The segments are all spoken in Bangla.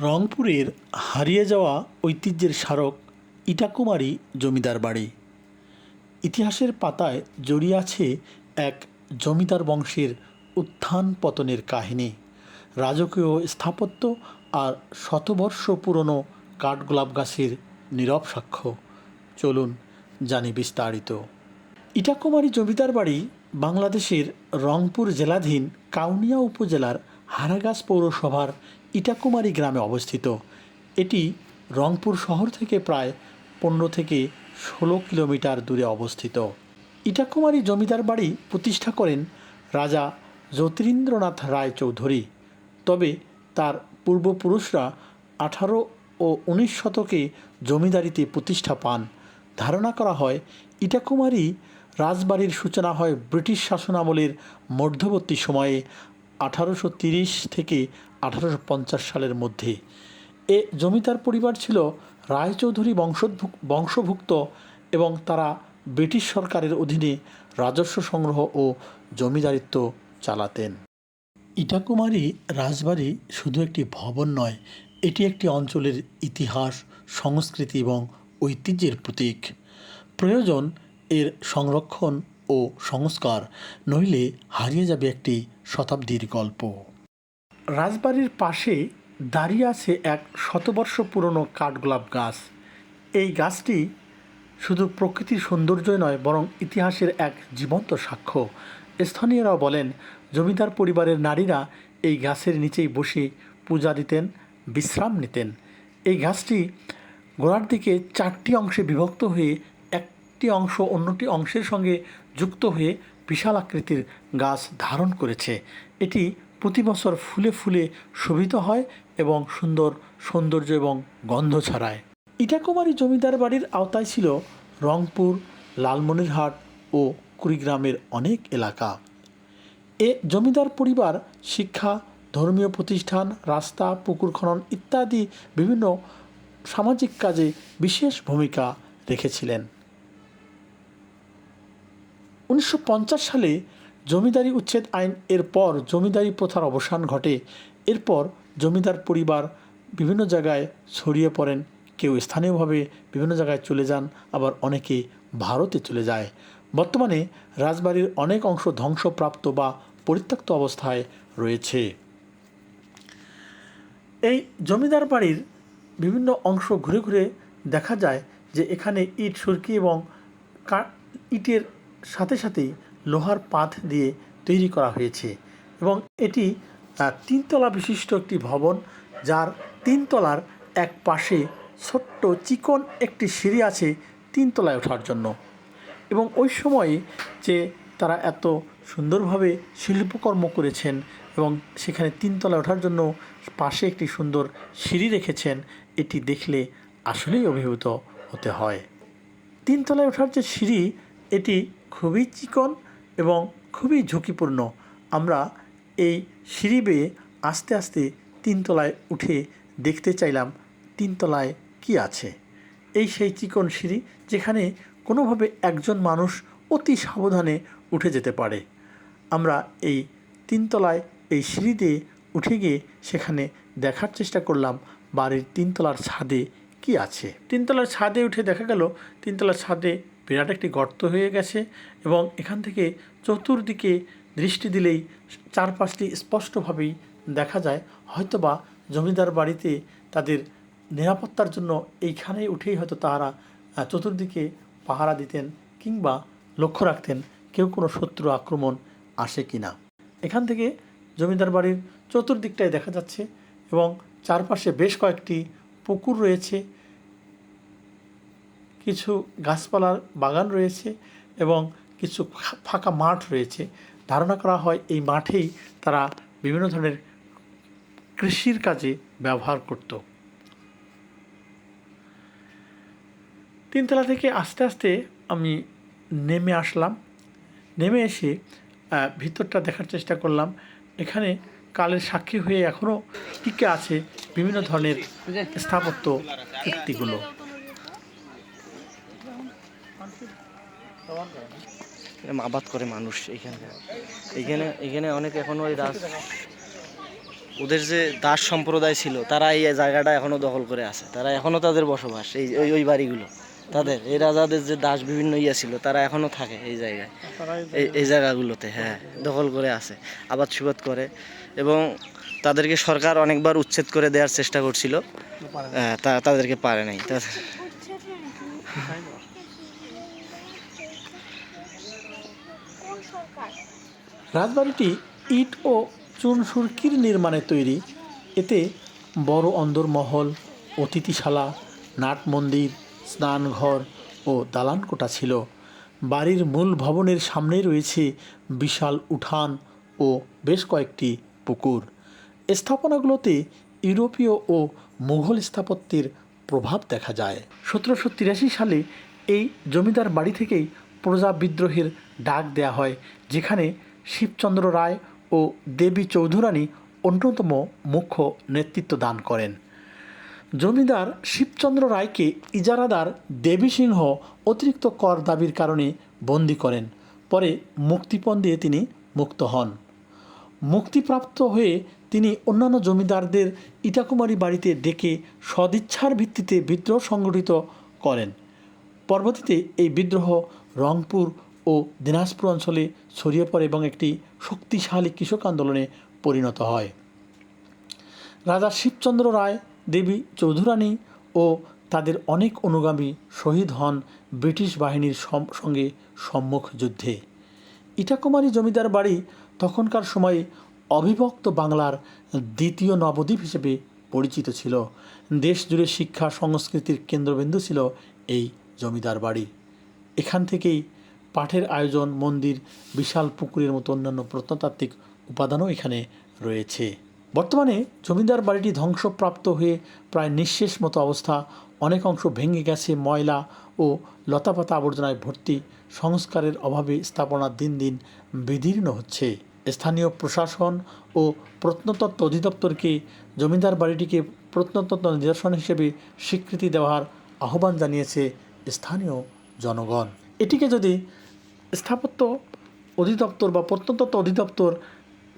রংপুরের হারিয়ে যাওয়া ঐতিহ্যের স্মারক ইটাকুমারী জমিদার বাড়ি। ইতিহাসের পাতায় জড়িয়ে আছে এক জমিদার বংশের উত্থান পতনের কাহিনী। রাজকীয় স্থাপত্য আর শতবর্ষ পুরনো কাঠগোলাপ গাছের নীরব সাক্ষ্য। চলুন জানি বিস্তারিত। ইটাকুমারী জমিদার বাড়ি বাংলাদেশের রংপুর জেলাধীন কাউনিয়া উপজেলার হারাগাছ পৌরসভার ইটাকুমারী গ্রামে অবস্থিত। এটি রংপুর শহর থেকে প্রায় পনেরো থেকে ষোলো কিলোমিটার দূরে অবস্থিত। ইটাকুমারী জমিদার বাড়ি প্রতিষ্ঠা করেন রাজা জ্যোতিরিন্দ্রনাথ রায় চৌধুরী। তবে তার পূর্বপুরুষরা আঠারো ও উনিশ শতকে জমিদারিতে প্রতিষ্ঠা পান। ধারণা করা হয়, ইটাকুমারী রাজবাড়ির সূচনা হয় ব্রিটিশ শাসনামলের মধ্যবর্তী সময়ে আঠারোশো থেকে আঠারোশো পঞ্চাশ সালের মধ্যে। এ জমিদার পরিবার ছিল রায়চৌধুরী বংশোদ্ভুক বংশভুক্ত এবং তারা ব্রিটিশ সরকারের অধীনে রাজস্ব সংগ্রহ ও জমিদারিত্ব চালাতেন। ইটাকুমারী রাজবাড়ি শুধু একটি ভবন নয়, এটি একটি অঞ্চলের ইতিহাস, সংস্কৃতি এবং ঐতিহ্যের প্রতীক। প্রয়োজন এর সংরক্ষণ ও সংস্কার, নইলে হারিয়ে যাবে একটি শতাব্দীর গল্প। রাজবাড়ির পাশে দাঁড়িয়ে আছে এক শতবর্ষ পুরনো কাঠগোলাপ গাছ। এই গাছটি শুধু প্রকৃতির সৌন্দর্যই নয়, বরং ইতিহাসের এক জীবন্ত সাক্ষ্য। স্থানীয়রাও বলেন, জমিদার পরিবারের নারীরা এই গাছের নিচেই বসে পূজা দিতেন, বিশ্রাম নিতেন। এই গাছটি গোড়ার দিকে চারটি অংশে বিভক্ত হয়ে একটি অংশ অন্যটি অংশের সঙ্গে যুক্ত হয়ে বিশাল আকৃতির গাছ ধারণ করেছে। এটি প্রতি বছর ফুলে ফুলে শোভিত হয় এবং সুন্দর সৌন্দর্য এবং গন্ধ ছড়ায়। ইটাকুমারী জমিদার বাড়ির আওতায় ছিল রংপুর, লালমনিরহাট ও কুড়িগ্রামের অনেক এলাকা। এ জমিদার পরিবার, শিক্ষা, ধর্মীয় প্রতিষ্ঠান, রাস্তা, পুকুর খনন ইত্যাদি বিভিন্ন সামাজিক কাজে বিশেষ ভূমিকা রেখেছিলেন। উনিশশো পঞ্চাশ সালে জমিদারি উচ্ছেদ আইন এর পর জমিদারি প্রথার অবসান ঘটে। এরপর জমিদার পরিবার বিভিন্ন জায়গায় ছড়িয়ে পড়েন। কেউ স্থানীয়ভাবে বিভিন্ন জায়গায় চলে যান, আবার অনেকে ভারতে চলে যায়। বর্তমানে রাজবাড়ির অনেক অংশ ধ্বংসপ্রাপ্ত বা পরিত্যক্ত অবস্থায় রয়েছে। এই জমিদার বাড়ির বিভিন্ন অংশ ঘুরে ঘুরে দেখা যায় যে এখানে ইট, সুরকি এবং কা- ইটের সাথে সাথেই লোহার পাত দিয়ে তৈরি করা হয়েছে এবং এটি তিনতলা বিশিষ্ট একটি ভবন যার তিনতলার এক পাশে ছোট্ট চিকন একটি সিঁড়ি আছে তিনতলায় ওঠার জন্য। এবং ওই সময়ে যে তারা এত সুন্দরভাবে শিল্পকর্ম করেছেন এবং সেখানে তিনতলায় ওঠার জন্য পাশে একটি সুন্দর সিঁড়ি রেখেছেন, এটি দেখলে আসলেই অভিভূত হতে হয়। তিনতলায় ওঠার যে সিঁড়ি, এটি খুবই চিকন এবং খুবই ঝুঁকিপূর্ণ। আমরা এই সিঁড়ি বেয়ে আস্তে আস্তে তিনতলায় উঠে দেখতে চাইলাম, তিনতলায় কি আছে? এই সেই চিকন সিঁড়ি যেখানে কোনোভাবে একজন মানুষ অতি সাবধানে উঠে যেতে পারে। আমরা এই তিনতলায় এই সিঁড়ি দিয়ে উঠে গিয়ে সেখানে দেখার চেষ্টা করলাম, বাড়ির তিনতলার ছাদে কি আছে? তিনতলার ছাদে উঠে দেখা গেল, তিনতলার ছাদে বিরাট একটি গর্ত হয়ে গেছে এবং এখান থেকে চতুর্দিকে দৃষ্টি দিলেই চারপাশটি স্পষ্টভাবেই দেখা যায়। হয়তোবা জমিদার বাড়িতে তাদের নিরাপত্তার জন্য এইখানে উঠেই হয়তো তাহারা চতুর্দিকে পাহারা দিতেন কিংবা লক্ষ্য রাখতেন কেউ কোনো শত্রু আক্রমণ আসে কি না এখান থেকে জমিদার বাড়ির চতুর্দিকটায় দেখা যাচ্ছে এবং চারপাশে বেশ কয়েকটি পুকুর রয়েছে। কিছু গাছপালার বাগান রয়েছে এবং কিছু ফাঁকা মাঠ রয়েছে। ধারণা করা হয় এই মাঠেই তারা বিভিন্ন ধরনের কৃষির কাজে ব্যবহার করত। তিনতলা থেকে আস্তে আস্তে আমি নেমে আসলাম। নেমে এসে ভিতরটা দেখার চেষ্টা করলাম। এখানে কালের সাক্ষী হয়ে এখনও টিকে আছে বিভিন্ন ধরনের স্থাপত্য কীর্তিগুলো আবাদ করে মানুষ এখানে। এখানে এখানে অনেক এখনও ওই রাজ ওদের যে দাস সম্প্রদায় ছিল তারা এই জায়গাটা এখনও দখল করে আছে। তারা এখনও তাদের বসবাস এই ওই ওই বাড়িগুলো। তাদের এই রাজাদের যে দাস বিভিন্ন ইয়ে ছিল তারা এখনও থাকে এই জায়গায়। এই এই জায়গাগুলোতে হ্যাঁ দখল করে আছে আবাদ সুবাদ করে। এবং তাদেরকে সরকার অনেকবার উচ্ছেদ করে দেওয়ার চেষ্টা করছিল। হ্যাঁ, তা তাদেরকে পারে নাই। তাদের রাজবাড়িটি ইট ও চুন সুরকির নির্মাণে তৈরি। এতে বড় অন্দরমহল, অতিথিশালা নাট মন্দির স্নানঘর ও দালানকোটা ছিল। বাড়ির মূল ভবনের সামনে রয়েছে বিশাল উঠান ও বেশ কয়েকটি পুকুর। স্থাপনাগুলোতে ইউরোপীয় ও মুঘল স্থাপত্যের প্রভাব দেখা যায়। সতেরোশো তিরাশি সালে এই জমিদার বাড়ি থেকেই প্রজা বিদ্রোহের ডাক দেয়া হয়, যেখানে শিবচন্দ্র রায় ও দেবী চৌধুরানী অন্যতম মুখ্য নেতৃত্ব দান করেন। জমিদার শিবচন্দ্র রায়কে ইজারাদার দেবী সিংহ অতিরিক্ত কর দাবির কারণে বন্দি করেন। পরে মুক্তিপণ দিয়ে তিনি মুক্ত হন। মুক্তিপ্রাপ্ত হয়ে তিনি অন্যান্য জমিদারদের ইটাকুমারী বাড়িতে ডেকে সদিচ্ছার ভিত্তিতে বিদ্রোহ সংগঠিত করেন। পরবর্তীতে এই বিদ্রোহ রংপুর ও দিনাজপুর অঞ্চলে ছড়িয়ে পড়ে এবং একটি শক্তিশালী কৃষক আন্দোলনে পরিণত হয়। রাজা শিবচন্দ্র রায়, দেবী চৌধুরানী ও তাদের অনেক অনুগামী শহীদ হন ব্রিটিশ বাহিনীর সঙ্গে সম্মুখ যুদ্ধে। ইটাকুমারী জমিদার বাড়ি তখনকার সময়ে অবিভক্ত বাংলার দ্বিতীয় নবদ্বীপ হিসেবে পরিচিত ছিল। দেশ জুড়ে শিক্ষা সংস্কৃতির কেন্দ্রবিন্দু ছিল এই জমিদার বাড়ি। এখান থেকেই পাঠের আয়োজন, মন্দির, বিশাল পুকুরের মতো অন্যান্য প্রত্নতাত্ত্বিক উপাদানও এখানে রয়েছে। বর্তমানে জমিদার বাড়িটি ধ্বংসপ্রাপ্ত হয়ে প্রায় নিঃশেষ মতো অবস্থা। অনেক অংশ ভেঙে গেছে, ময়লা ও লতাপাতা আবর্জনায় ভর্তি। সংস্কারের অভাবে স্থাপনা দিন দিন বিদীর্ণ হচ্ছে। স্থানীয় প্রশাসন ও প্রত্নতত্ত্ব অধিদপ্তরকে জমিদার বাড়িটিকে প্রত্নতত্ত্ব নিদর্শন হিসেবে স্বীকৃতি দেওয়ার আহ্বান জানিয়েছে স্থানীয় জনগণ। এটিকে যদি স্থাপত্য অধিদপ্তর বা প্রত্নতত্ত্ব অধিদপ্তর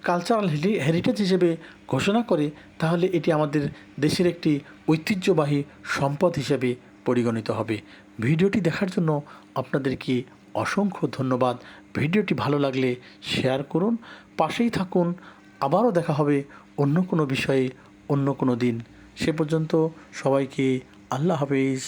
কালচারাল হেরিটেজ হিসেবে ঘোষণা করে, তাহলে এটি আমাদের দেশের একটি ঐতিহ্যবাহী সম্পদ হিসেবে পরিগণিত হবে। ভিডিওটি দেখার জন্য আপনাদেরকে অসংখ্য ধন্যবাদ। ভিডিওটি ভালো লাগলে শেয়ার করুন। পাশেই থাকুন। আবারও দেখা হবে অন্য কোনো বিষয়ে অন্য কোনো দিন। সে পর্যন্ত সবাইকে আল্লাহ হাফিজ।